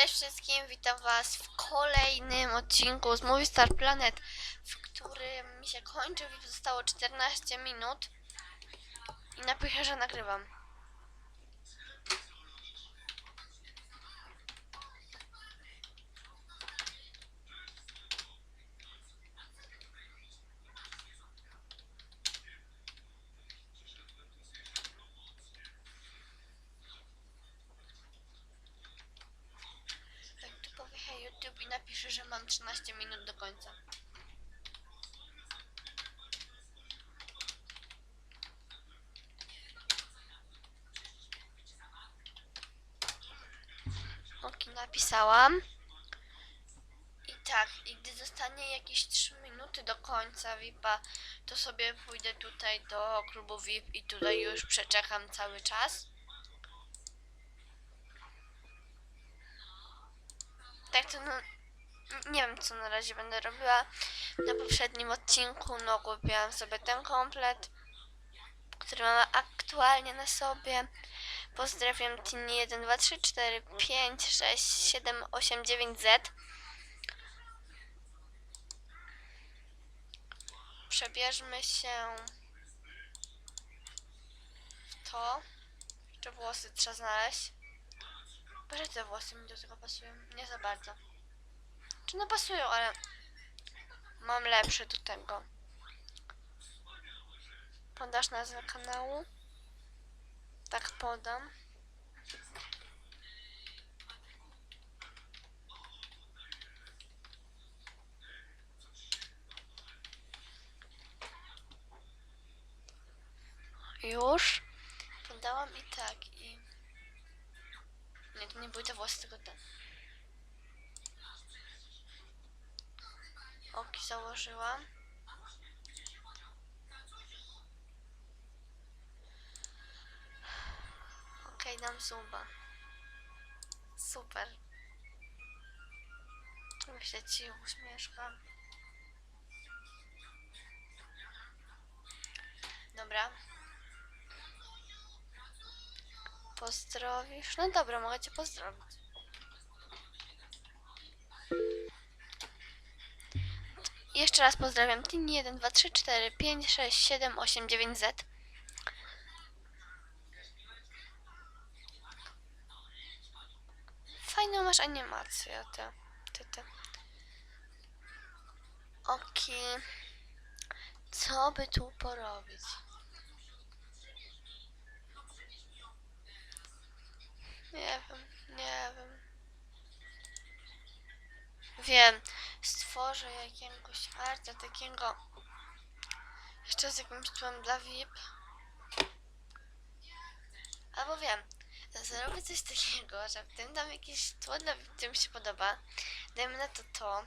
Cześć wszystkim, witam was w kolejnym odcinku z Movie Star Planet, w którym mi się kończy, zostało 14 minut i napiszę, że nagrywam. Jak tu powie hej YouTube i napiszę, że mam 13 minut do końca. Ok, napisałam. I tak, i gdy zostanie jakieś 3 minuty do końca VIP-a, to sobie pójdę tutaj do klubu VIP i tutaj już przeczekam cały czas. Tak to no, nie wiem co na razie będę robiła. Na poprzednim odcinku no kupiłam sobie ten komplet, który mam aktualnie na sobie. Pozdrawiam Tini 1, 2, 3, 4, 5, 6, 7, 8, 9Z. Przebierzmy się w to. Jeszcze włosy trzeba znaleźć. Boże, te włosy mi do tego pasują. Nie za bardzo. Czy no pasują, ale mam lepsze do tego. Podasz nazwę kanału? Tak podam. Już. Podałam i tak i... Nie, to nie były te włosy, tylko te. Oki założyłam. Zuba. Super. Myślę ci uśmieszkam. Dobra. Pozdrowisz? No dobra, mogę cię pozdrowić. Jeszcze raz pozdrawiam Tini 1, 2, 3, 4, 5, 6, 7, 8, 9, Z. masz animację, ty. Ty, ty. Oki. Co by tu porobić? Nie wiem, nie wiem. Wiem, stworzę jakiegoś arta takiego jeszcze z jakimś tłem dla VIP. Albo wiem, zrobię coś takiego, że w tym dam jakieś tło dla które mi się podoba. Dajmy na to to.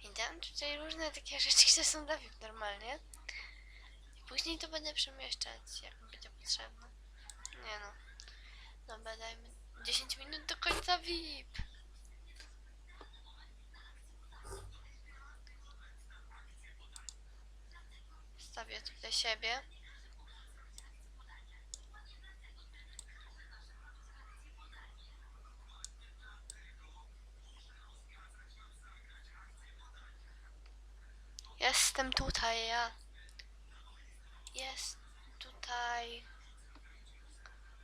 I dam tutaj różne takie rzeczy, które są dla VIP normalnie. I później to będę przemieszczać, jak mi będzie potrzebne. Nie no. Dobra, dajmy 10 minut do końca VIP. Stawię tutaj siebie. Jestem tutaj, ja. Jest tutaj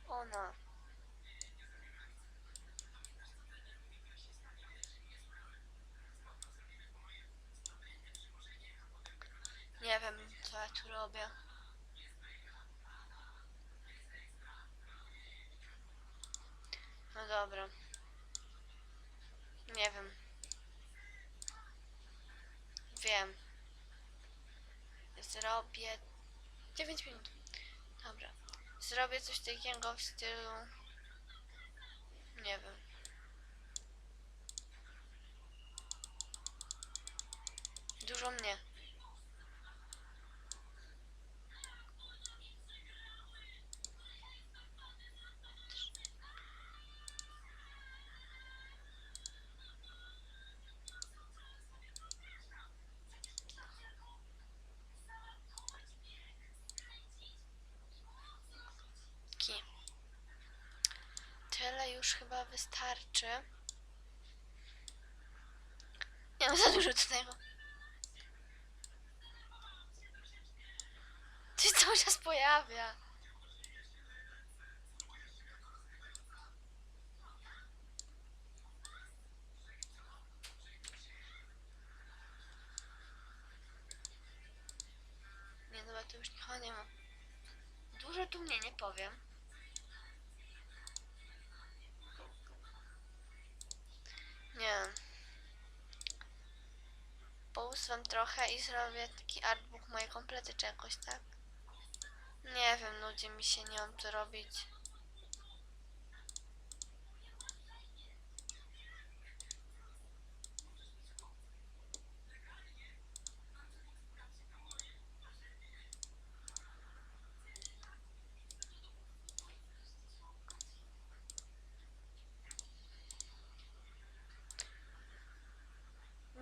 ona. Nie wiem, co ja tu robię. No dobra. Nie wiem. Wiem. Zrobię 9 minut. Dobra. Zrobię coś takiego w stylu. Nie wiem. Dużo mnie. Ki. Tyle już chyba wystarczy. Nie no, za dużo tutaj ma. To się cały czas pojawia. Nie, dobra, to już nie ma. Dużo tu mnie nie powiem. Nie. Pousuwam trochę i zrobię taki artbook moje komplety czy jakoś tak. Nie wiem, nudzi mi się, nie mam co robić.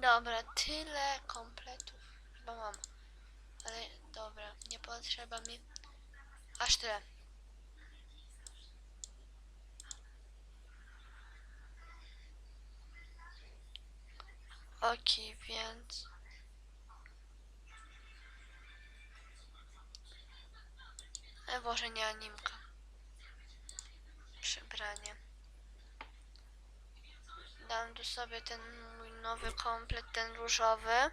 Dobra, tyle kompletów chyba mam. Ale dobra, nie potrzeba mi aż tyle. Okej, więc... E, Boże, nie animka. Przebranie. Dam tu sobie ten nowy komplet, ten różowy.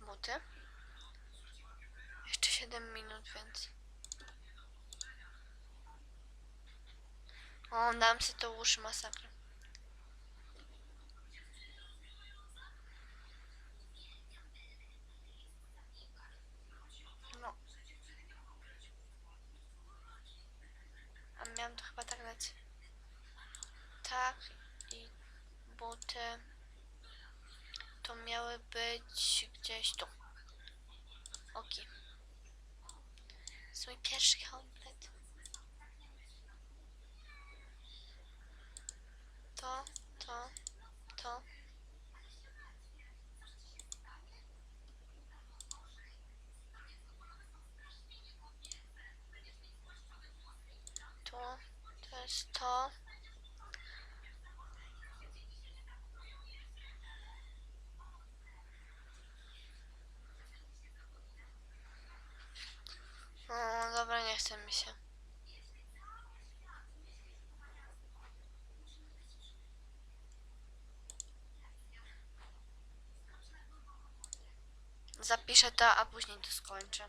Buty. Jeszcze 7 minut, więc... O, dam sobie to uszy masakra. No. A miałam to chyba tak dać. Tak i buty to miały być gdzieś tu. Oki. To jest mój pierwszy. To, to, to. Tu, to jest to. O, dobra, nie mi się. Zapiszę to, a później to skończę.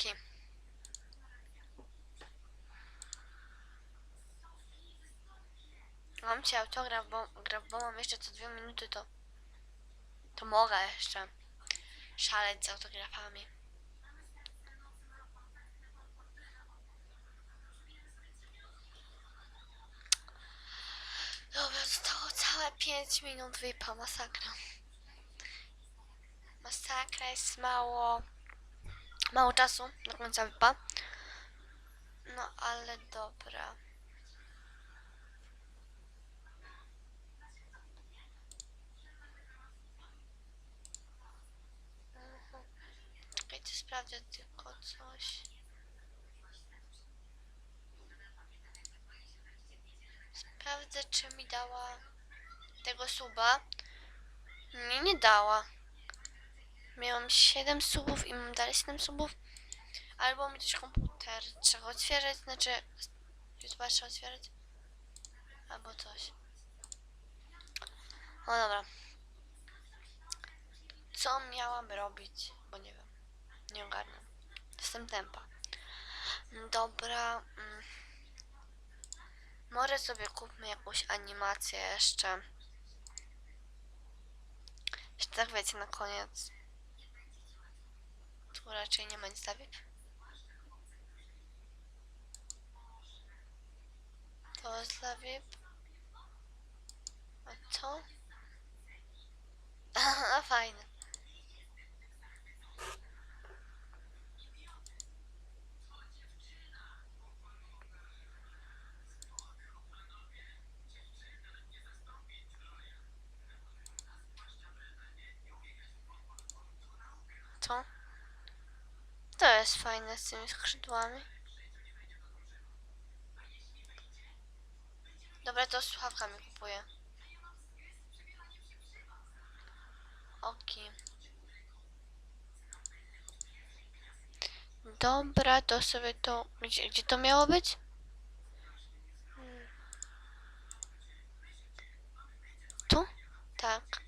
Okej. Mam ci autograf, bo, bo mam jeszcze co dwie minuty, to to mogę jeszcze szaleć z autografami. Dobra, zostało całe 5 minut wypa, masakra. Masakra jest mało, mało czasu do końca wypa. No ale dobra. Czekajcie, sprawdzę tylko coś. Sprawdzę, czy mi dała tego suba. Nie, nie dała. Miałam 7 subów i mam dalej 7 subów. Albo mi też komputer trzeba otwierać, znaczy YouTube'a trzeba otwierać. Albo coś. No dobra. Co miałam robić? Bo nie wiem. Nie ogarnę. Jestem tempa. Dobra. Mm. Może sobie kupmy jakąś animację jeszcze. Jeszcze tak wiecie na koniec. Tu raczej nie dla VIP. To jest dla VIP. A co? Fajne. Jest fajne z tymi skrzydłami. Dobra, to słuchawkami kupuję. Oki. Dobra, to sobie to... Gdzie, gdzie to miało być? Tu? Tak.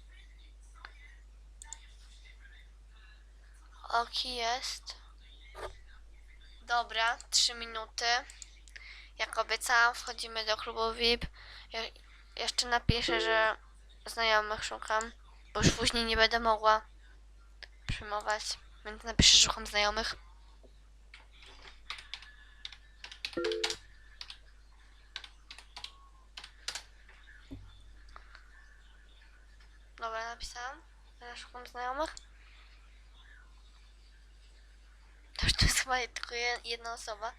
Oki jest. Dobra, trzy minuty. Jak obiecałam, wchodzimy do klubu VIP. Ja, jeszcze napiszę, że znajomych szukam, bo już później nie będę mogła przyjmować, więc napiszę, że szukam znajomych. Dobra, napisałam, że szukam znajomych. To już to jest chyba tylko je- jedna osoba,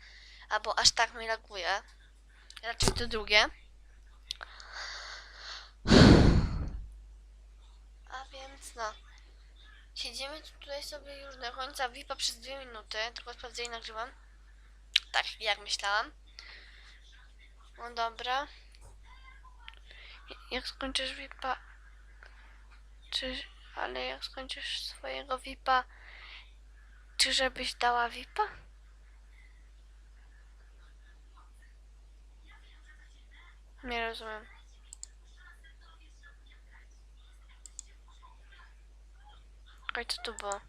albo aż tak mi laguje. Raczej to drugie. A więc no. Siedzimy tutaj sobie już do końca VIP-a przez dwie minuty, tylko sprawdzę i nagrywam. Tak, jak myślałam. No dobra. Jak skończysz VIP-a... Czy... Ale jak skończysz swojego VIP-a... Czy żebyś dała VIP-a? Nie rozumiem. Okej, co tu było?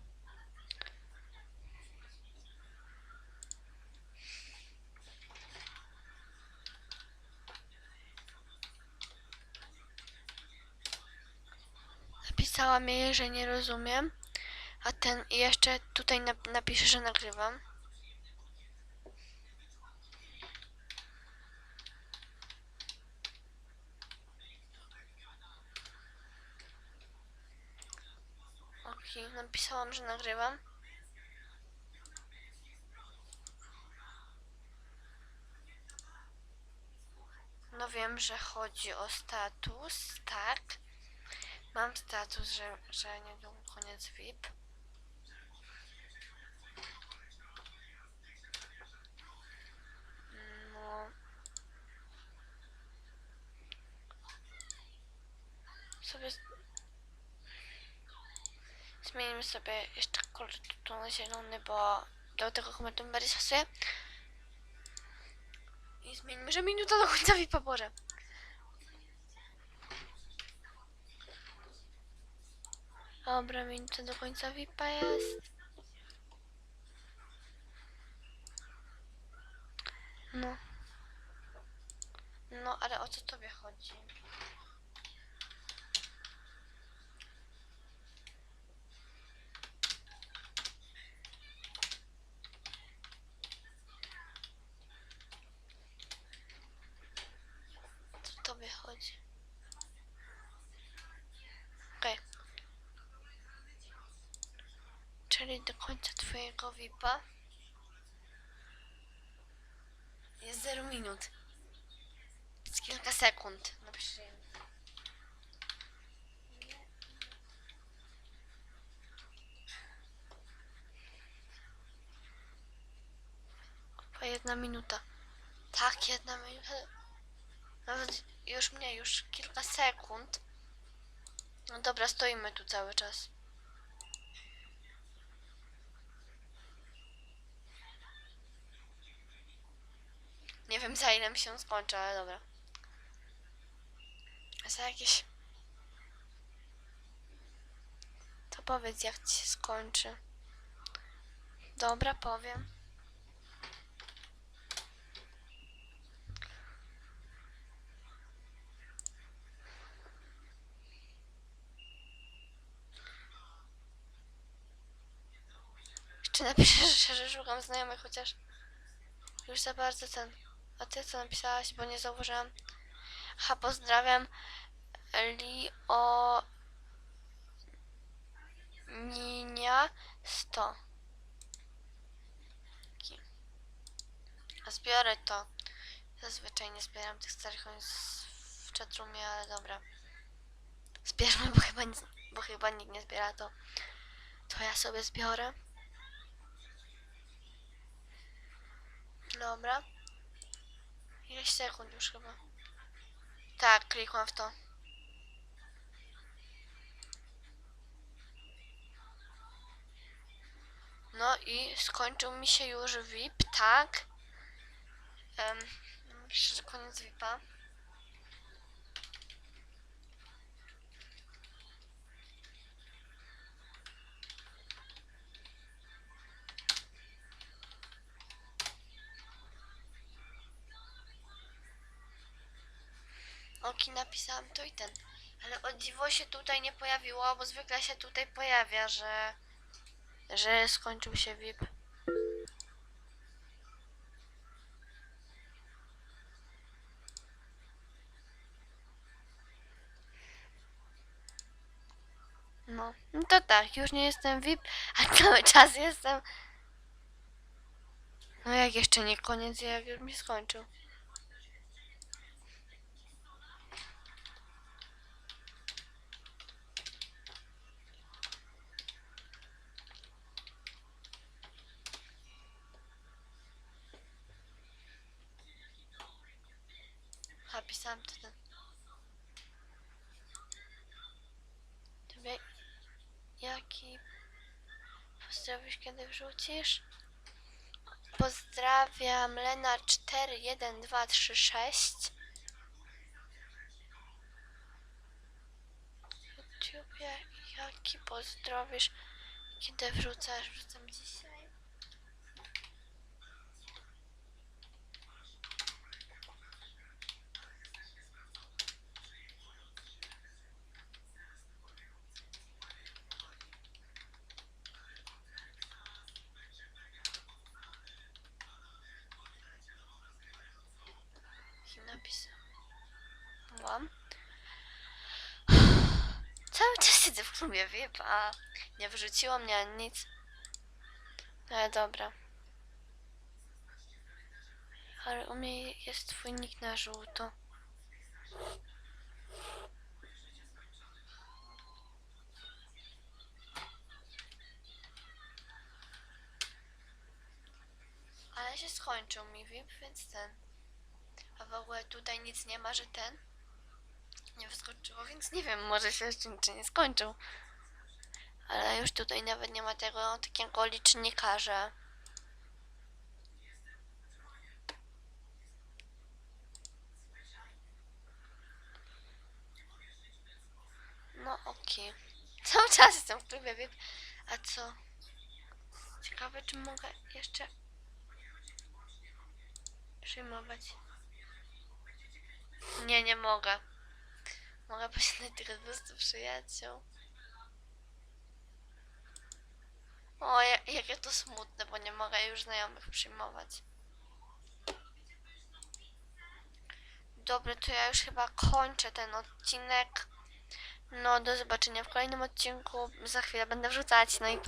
Napisałam jej, że nie rozumiem, a ten jeszcze tutaj nap napisze, że nagrywam. Okej, napisałam, że nagrywam. No wiem, że chodzi o status, tak. Mam status, że, że niedługo koniec VIP. No. Sobie zmienimy sobie jeszcze kolor tu na zielony, bo do tego komentu bardziej pasuje. I zmienimy, że minuta do końca VIP-a, Boże. Dobra, minuta do końca VIP-a jest. No. No, ale o co tobie chodzi? O co tobie chodzi? Okej. Czyli do końca twojego VIP-a jest 0 minut. Z kilka sekund. Napiszę. Chyba jedna minuta. Tak, jedna minuta. Nawet już mniej, już kilka sekund. No dobra, stoimy tu cały czas. Nie wiem za ile mi się skończy, ale dobra. Za jakieś... To powiedz jak ci się skończy. Dobra, powiem. Jeszcze napiszę, że, szukam znajomych, chociaż już za bardzo ten. A ty co napisałaś, bo nie zauważyłam. Ha, pozdrawiam Li o Ninia 100. Ki. A Zbiorę to. Zazwyczaj nie zbieram tych starych w chatroomie, ale dobra. Zbierzmy, bo chyba, nic, bo chyba nikt nie zbiera to. To ja sobie zbiorę. Dobra. Ileś sekund już chyba. Tak, klikłam w to. No i skończył mi się już VIP, tak? Um, myślę, że koniec VIPa. Oki napisałam to i ten. Ale o dziwo się tutaj nie pojawiło, bo zwykle się tutaj pojawia, że że skończył się VIP. No, no to tak, już nie jestem VIP, a cały czas jestem. No jak jeszcze nie koniec, jak już mi skończył. A pisałam to ten. Tobie jaki pozdrowisz kiedy wrzucisz? Pozdrawiam Lena 41236 YouTube jak- jaki pozdrowisz kiedy wrzucasz? Wrzucam dzisiaj. Jaki napis? Mam. Cały czas siedzę w klubie VIP, a nie wyrzuciło mnie ani nic. Ale dobra. Ale u mnie jest twój nick na żółto. Ale się skończył mi VIP, więc ten. A w ogóle tutaj nic nie ma, że ten nie wyskoczyło, więc nie wiem, może się jeszcze nie skończył. Ale już tutaj nawet nie ma tego takiego licznika, że No okej. Cały czas jestem w klubie VIP. A co? Ciekawe, czy mogę jeszcze przyjmować. Nie, nie mogę. Mogę posiadać tylko 200 przyjaciół. O, ja- jakie to smutne, bo nie mogę już znajomych przyjmować. Dobra, to ja już chyba kończę ten odcinek. No, do zobaczenia w kolejnym odcinku. Za chwilę będę wrzucać. No i pa.